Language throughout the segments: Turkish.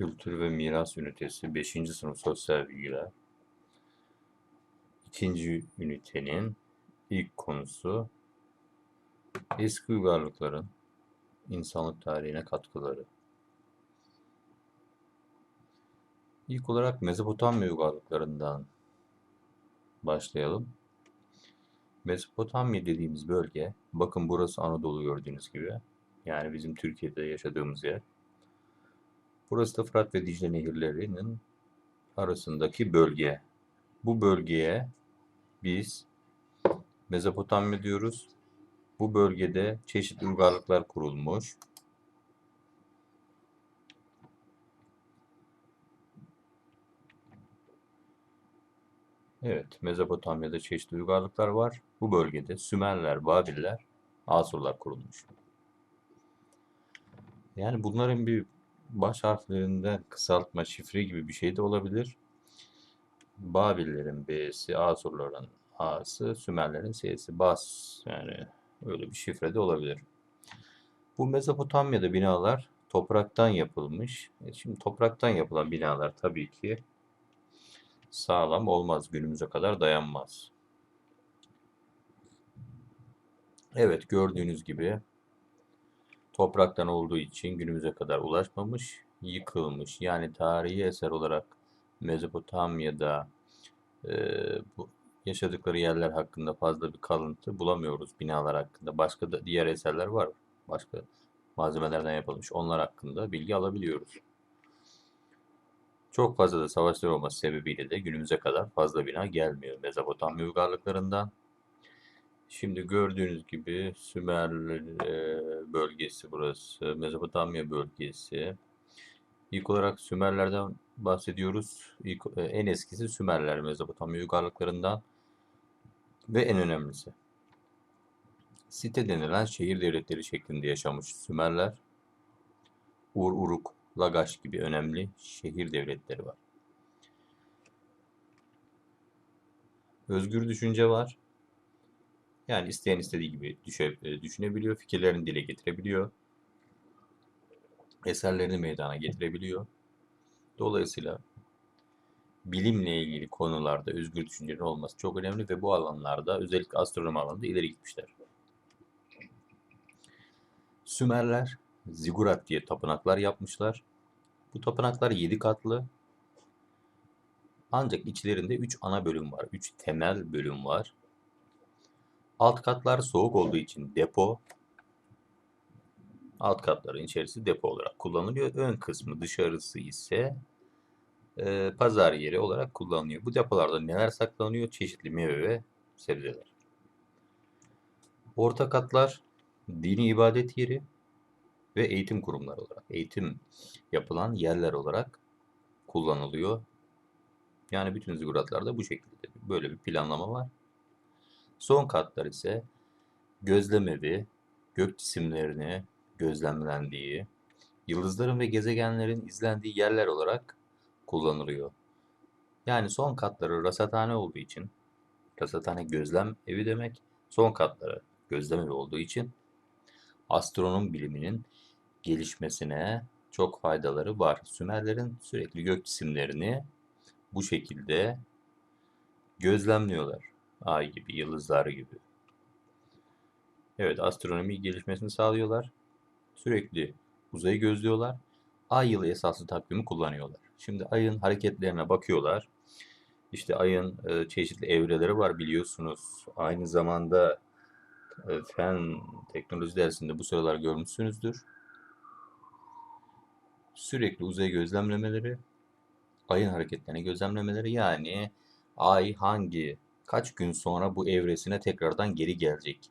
Kültür ve Miras Ünitesi 5. sınıf sosyal bilgiler. İkinci ünitenin ilk konusu eski uygarlıkların insanlık tarihine katkıları. İlk olarak Mezopotamya uygarlıklarından başlayalım. Mezopotamya dediğimiz bölge, bakın burası Anadolu gördüğünüz gibi. Yani bizim Türkiye'de yaşadığımız yer. Burası da Fırat ve Dicle nehirlerinin arasındaki bölge. Bu bölgeye biz Mezopotamya diyoruz. Bu bölgede çeşitli uygarlıklar kurulmuş. Evet, Mezopotamya'da çeşitli uygarlıklar var. Bu bölgede Sümerler, Babiller, Asurlar kurulmuş. Yani bunların bir baş harflerinden kısaltma, şifre gibi bir şey de olabilir. Babillerin B'si, Asurların A'sı, Sümerlerin S'si, Bas. Yani öyle bir şifre de olabilir. Bu Mezopotamya'da binalar topraktan yapılmış. E şimdi topraktan yapılan binalar tabii ki sağlam olmaz. Günümüze kadar dayanmaz. Evet gördüğünüz gibi topraktan olduğu için günümüze kadar ulaşmamış, yıkılmış. Yani tarihi eser olarak Mezopotamya'da e, bu yaşadıkları yerler hakkında fazla bir kalıntı bulamıyoruz binalar hakkında. Başka da diğer eserler var. Başka malzemelerden yapılmış. Onlar hakkında bilgi alabiliyoruz. Çok fazla da savaşlar olması sebebiyle de günümüze kadar fazla bina gelmiyor Mezopotamya uygarlıklarından. Şimdi gördüğünüz gibi Sümer e, bölgesi burası, Mezopotamya bölgesi. İlk olarak Sümerlerden bahsediyoruz. İlk, e, en eskisi Sümerler Mezopotamya uygarlıklarından ve en önemlisi. Site denilen şehir devletleri şeklinde yaşamış Sümerler. Ur, Uruk, Lagaş gibi önemli şehir devletleri var. Özgür düşünce var. Yani isteyen istediği gibi düşe, e, düşünebiliyor, fikirlerini dile getirebiliyor. Eserlerini meydana getirebiliyor. Dolayısıyla bilimle ilgili konularda özgür düşüncenin olması çok önemli ve bu alanlarda özellikle astronomi alanında ileri gitmişler. Sümerler Zigurat diye tapınaklar yapmışlar. Bu tapınaklar 7 katlı. Ancak içlerinde 3 ana bölüm var. 3 temel bölüm var. Alt katlar soğuk olduğu için depo. Alt katların içerisi depo olarak kullanılıyor. Ön kısmı dışarısı ise e, pazar yeri olarak kullanılıyor. Bu depolarda neler saklanıyor? Çeşitli meyve ve sebzeler. Orta katlar dini ibadet yeri ve eğitim kurumları olarak, eğitim yapılan yerler olarak kullanılıyor. Yani bütün ziguratlarda bu şekilde böyle bir planlama var. Son katlar ise gözlemevi, gök cisimlerini gözlemlendiği, yıldızların ve gezegenlerin izlendiği yerler olarak kullanılıyor. Yani son katları rasathane olduğu için, rasathane gözlem evi demek, son katları gözlem evi olduğu için astronom biliminin gelişmesine çok faydaları var. Sümerlerin sürekli gök cisimlerini bu şekilde gözlemliyorlar. Ay gibi, yıldızlar gibi. Evet, astronomi gelişmesini sağlıyorlar. Sürekli uzayı gözlüyorlar. Ay yılı esaslı takvimi kullanıyorlar. Şimdi ayın hareketlerine bakıyorlar. İşte ayın e, çeşitli evreleri var biliyorsunuz. Aynı zamanda e, fen teknoloji dersinde bu sıralar görmüşsünüzdür. Sürekli uzayı gözlemlemeleri, ayın hareketlerini gözlemlemeleri yani ay hangi kaç gün sonra bu evresine tekrardan geri gelecek.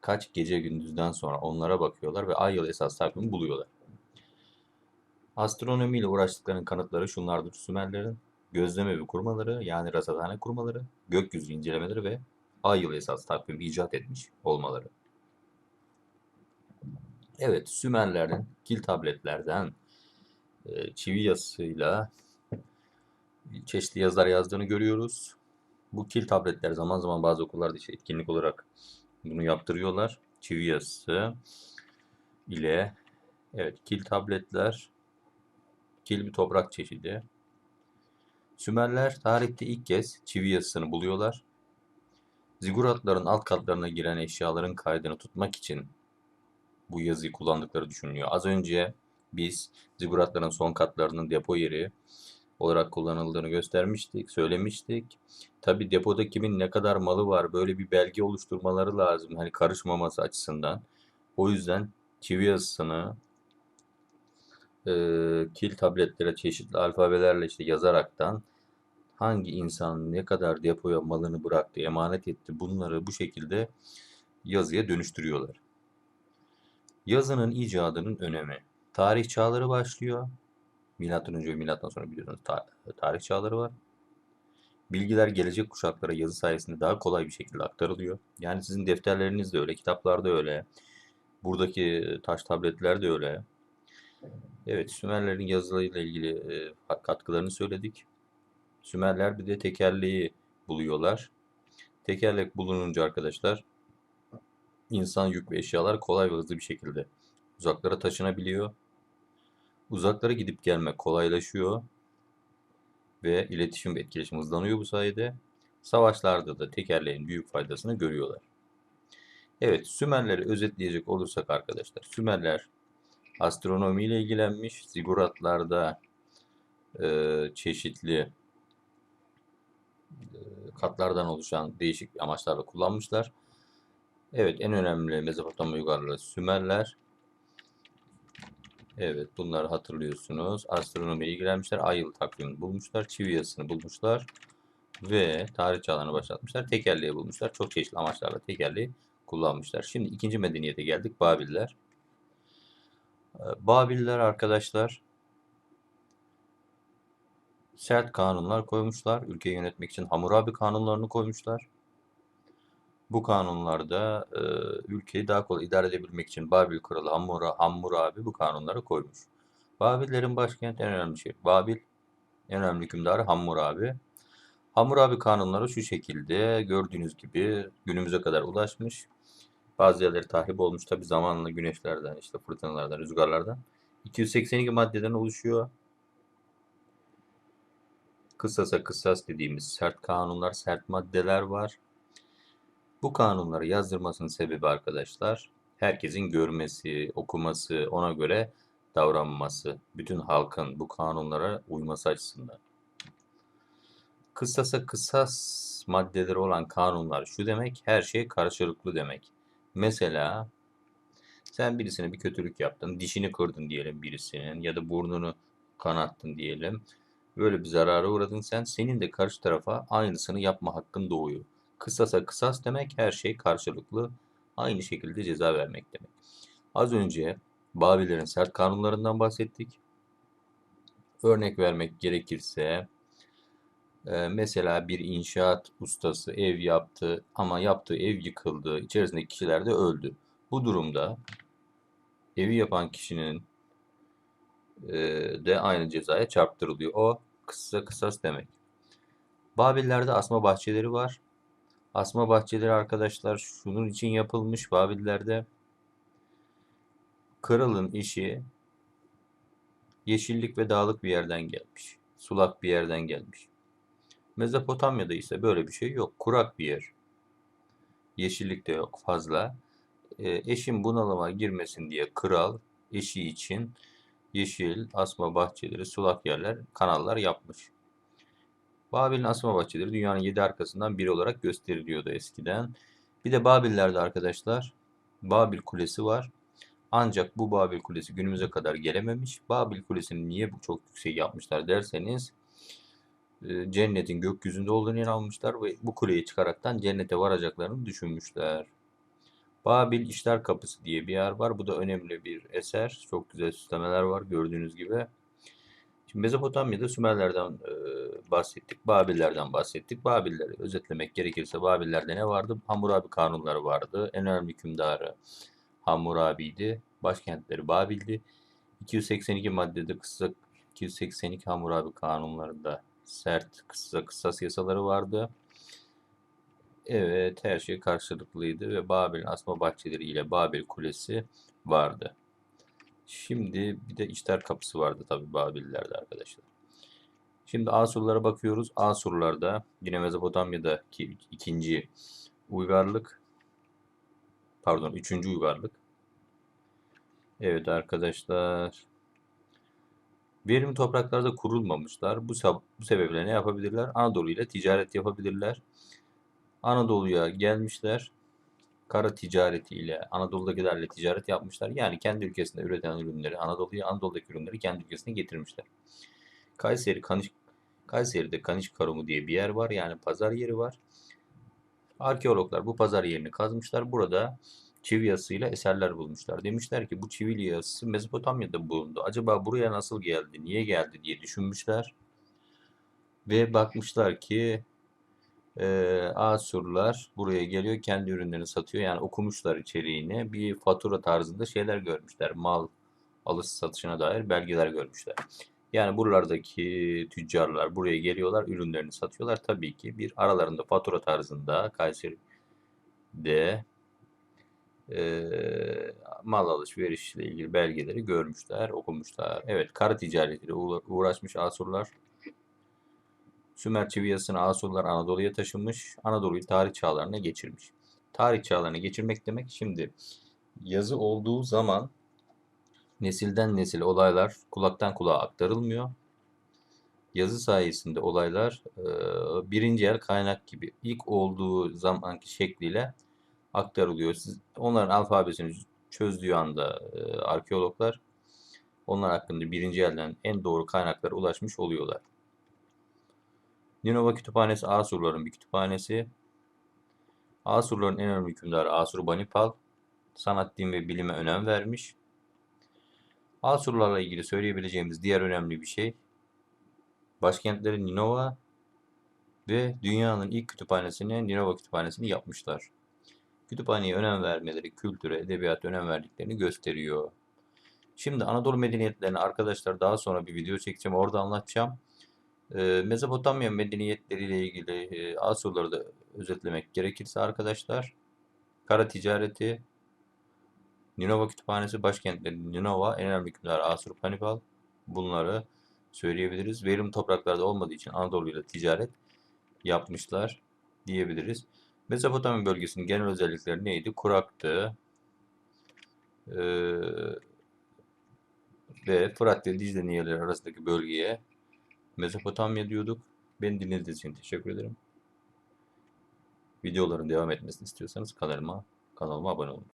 Kaç gece gündüzden sonra onlara bakıyorlar ve ay yıl esas takvimi buluyorlar. Astronomiyle uğraştıklarının kanıtları şunlardır. Sümerlerin gözlem kurmaları yani rasathane kurmaları, gökyüzü incelemeleri ve ay yılı esas takvimi icat etmiş olmaları. Evet, Sümerlerin kil tabletlerden e, çivi yazısıyla çeşitli yazılar yazdığını görüyoruz. Bu kil tabletler zaman zaman bazı okullarda işte etkinlik olarak bunu yaptırıyorlar. Çivi yazısı ile evet kil tabletler Kil bir toprak çeşidi. Sümerler tarihte ilk kez çivi yazısını buluyorlar. Ziguratların alt katlarına giren eşyaların kaydını tutmak için bu yazıyı kullandıkları düşünülüyor. Az önce biz ziguratların son katlarının depo yeri olarak kullanıldığını göstermiştik, söylemiştik. Tabi depoda kimin ne kadar malı var böyle bir belge oluşturmaları lazım. Hani karışmaması açısından. O yüzden çivi yazısını e, kil tabletlere çeşitli alfabelerle işte yazaraktan hangi insan ne kadar depoya malını bıraktı, emanet etti bunları bu şekilde yazıya dönüştürüyorlar. Yazının icadının önemi. Tarih çağları başlıyor. Milattan önce ve milattan sonra biliyorsunuz ta- tarih çağları var. Bilgiler gelecek kuşaklara yazı sayesinde daha kolay bir şekilde aktarılıyor. Yani sizin defterleriniz de öyle, kitaplar da öyle. Buradaki taş tabletler de öyle. Evet, Sümerlerin yazılarıyla ilgili e, katkılarını söyledik. Sümerler bir de tekerleği buluyorlar. Tekerlek bulununca arkadaşlar insan yük ve eşyalar kolay ve hızlı bir şekilde uzaklara taşınabiliyor. Uzaklara gidip gelmek kolaylaşıyor ve iletişim ve etkileşim hızlanıyor bu sayede. Savaşlarda da tekerleğin büyük faydasını görüyorlar. Evet, Sümerleri özetleyecek olursak arkadaşlar, Sümerler astronomiyle ilgilenmiş, ziguratlarda e, çeşitli e, katlardan oluşan değişik amaçlarla kullanmışlar. Evet, en önemli Mezopotamya uygarlığı Sümerler. Evet, bunları hatırlıyorsunuz. Astronomiye ilgilenmişler, ay yıl takvimini bulmuşlar, çivi yazısını bulmuşlar ve tarih çağlarını başlatmışlar. Tekerleği bulmuşlar. Çok çeşitli amaçlarla tekerleği kullanmışlar. Şimdi ikinci medeniyete geldik. Babiller. Ee, Babiller arkadaşlar sert kanunlar koymuşlar. Ülkeyi yönetmek için Hammurabi kanunlarını koymuşlar. Bu kanunlarda e, ülkeyi daha kolay idare edebilmek için Babil kralı Hammura, Hammurabi bu kanunları koymuş. Babillerin başkenti en önemli şey. Babil en önemli hükümdarı Hammurabi. Hammurabi kanunları şu şekilde gördüğünüz gibi günümüze kadar ulaşmış. Bazı yerleri tahrip olmuş tabi zamanla güneşlerden, işte fırtınalardan, rüzgarlardan. 282 maddeden oluşuyor. Kısasa kısas dediğimiz sert kanunlar, sert maddeler var. Bu kanunları yazdırmasının sebebi arkadaşlar herkesin görmesi, okuması, ona göre davranması, bütün halkın bu kanunlara uyması açısından. Kısasa kısas maddeleri olan kanunlar şu demek, her şey karşılıklı demek. Mesela sen birisine bir kötülük yaptın, dişini kırdın diyelim birisinin ya da burnunu kanattın diyelim. Böyle bir zarara uğradın sen, senin de karşı tarafa aynısını yapma hakkın doğuyor. Kısasa kısas demek her şey karşılıklı, aynı şekilde ceza vermek demek. Az önce Babillerin sert kanunlarından bahsettik. Örnek vermek gerekirse e, mesela bir inşaat ustası ev yaptı ama yaptığı ev yıkıldı, içerisindeki kişiler de öldü. Bu durumda evi yapan kişinin e, de aynı cezaya çarptırılıyor. O kısa kısas demek. Babillerde asma bahçeleri var. Asma bahçeleri arkadaşlar şunun için yapılmış Babillerde. Kralın işi yeşillik ve dağlık bir yerden gelmiş. Sulak bir yerden gelmiş. Mezopotamya'da ise böyle bir şey yok. Kurak bir yer. Yeşillik de yok fazla. E, eşin bunalıma girmesin diye kral eşi için yeşil, asma bahçeleri, sulak yerler, kanallar yapmış. Babil'in asma bahçeleri dünyanın yedi arkasından biri olarak gösteriliyordu eskiden. Bir de Babillerde arkadaşlar Babil Kulesi var. Ancak bu Babil Kulesi günümüze kadar gelememiş. Babil Kulesi'ni niye bu çok yüksek yapmışlar derseniz e, cennetin gökyüzünde olduğunu inanmışlar ve bu kuleyi çıkaraktan cennete varacaklarını düşünmüşler. Babil İşler Kapısı diye bir yer var. Bu da önemli bir eser. Çok güzel süslemeler var gördüğünüz gibi. Şimdi Mezopotamya'da Sümerlerden e, bahsettik, Babillerden bahsettik. Babilleri özetlemek gerekirse Babillerde ne vardı? Hammurabi kanunları vardı. En önemli hükümdarı Hammurabi'ydi. Başkentleri Babil'di. 282 maddede kısa 282 Hammurabi kanunlarında sert kısa kısas yasaları vardı. Evet her şey karşılıklıydı ve Babil'in asma bahçeleri ile Babil Kulesi vardı. Şimdi bir de işler kapısı vardı tabi Babillerde arkadaşlar. Şimdi Asurlara bakıyoruz. Asurlarda yine Mezopotamya'daki ikinci uygarlık pardon üçüncü uygarlık. Evet arkadaşlar. Verimli topraklarda kurulmamışlar. Bu, bu sebeple ne yapabilirler? Anadolu ile ticaret yapabilirler. Anadolu'ya gelmişler. Kara ticareti ile Anadolu'dakilerle ticaret yapmışlar. Yani kendi ülkesinde üreten ürünleri Anadolu'ya, Anadolu'daki ürünleri kendi ülkesine getirmişler. Kayseri, Kaniş, Kayseri'de Kaniş Karumu diye bir yer var. Yani pazar yeri var. Arkeologlar bu pazar yerini kazmışlar. Burada çivi yasıyla eserler bulmuşlar. Demişler ki bu çivi yassı Mezopotamya'da bulundu. Acaba buraya nasıl geldi, niye geldi diye düşünmüşler. Ve bakmışlar ki e, Asurlar buraya geliyor kendi ürünlerini satıyor. Yani okumuşlar içeriğini. Bir fatura tarzında şeyler görmüşler. Mal alış satışına dair belgeler görmüşler. Yani buralardaki tüccarlar buraya geliyorlar, ürünlerini satıyorlar. Tabii ki bir aralarında fatura tarzında Kayseri'de e, mal alışverişle ilgili belgeleri görmüşler, okumuşlar. Evet, kara ticaretiyle uğra- uğraşmış Asurlar. Sümer çiviyasını Asurlar Anadolu'ya taşımış, Anadolu'yu tarih çağlarına geçirmiş. Tarih çağlarına geçirmek demek şimdi yazı olduğu zaman nesilden nesile olaylar kulaktan kulağa aktarılmıyor. Yazı sayesinde olaylar e, birinci el kaynak gibi ilk olduğu zamanki şekliyle aktarılıyor. Siz, onların alfabesini çözdüğü anda e, arkeologlar onlar hakkında birinci elden en doğru kaynaklara ulaşmış oluyorlar. Ninova Kütüphanesi Asurların bir kütüphanesi. Asurların en önemli hükümdarı Asurbanipal sanat, din ve bilime önem vermiş. Asurlarla ilgili söyleyebileceğimiz diğer önemli bir şey başkentleri Ninova ve dünyanın ilk kütüphanesini Ninova Kütüphanesi'ni yapmışlar. Kütüphaneye önem vermeleri, kültüre, edebiyata önem verdiklerini gösteriyor. Şimdi Anadolu medeniyetlerini arkadaşlar daha sonra bir video çekeceğim. Orada anlatacağım. Mezopotamya medeniyetleriyle ilgili Asurları da özetlemek gerekirse arkadaşlar. Kara ticareti, Ninova Kütüphanesi başkentleri Ninova, en önemli hükümdar Asurbanipal. Bunları söyleyebiliriz. Verim topraklarda olmadığı için Anadolu ile ticaret yapmışlar diyebiliriz. Mezopotamya bölgesinin genel özellikleri neydi? Kuraktı. Ee, ve Fırat ve Dicle Nihalleri arasındaki bölgeye Mezopotamya diyorduk. Beni dinlediğiniz için teşekkür ederim. Videoların devam etmesini istiyorsanız kanalıma kanalıma abone olun.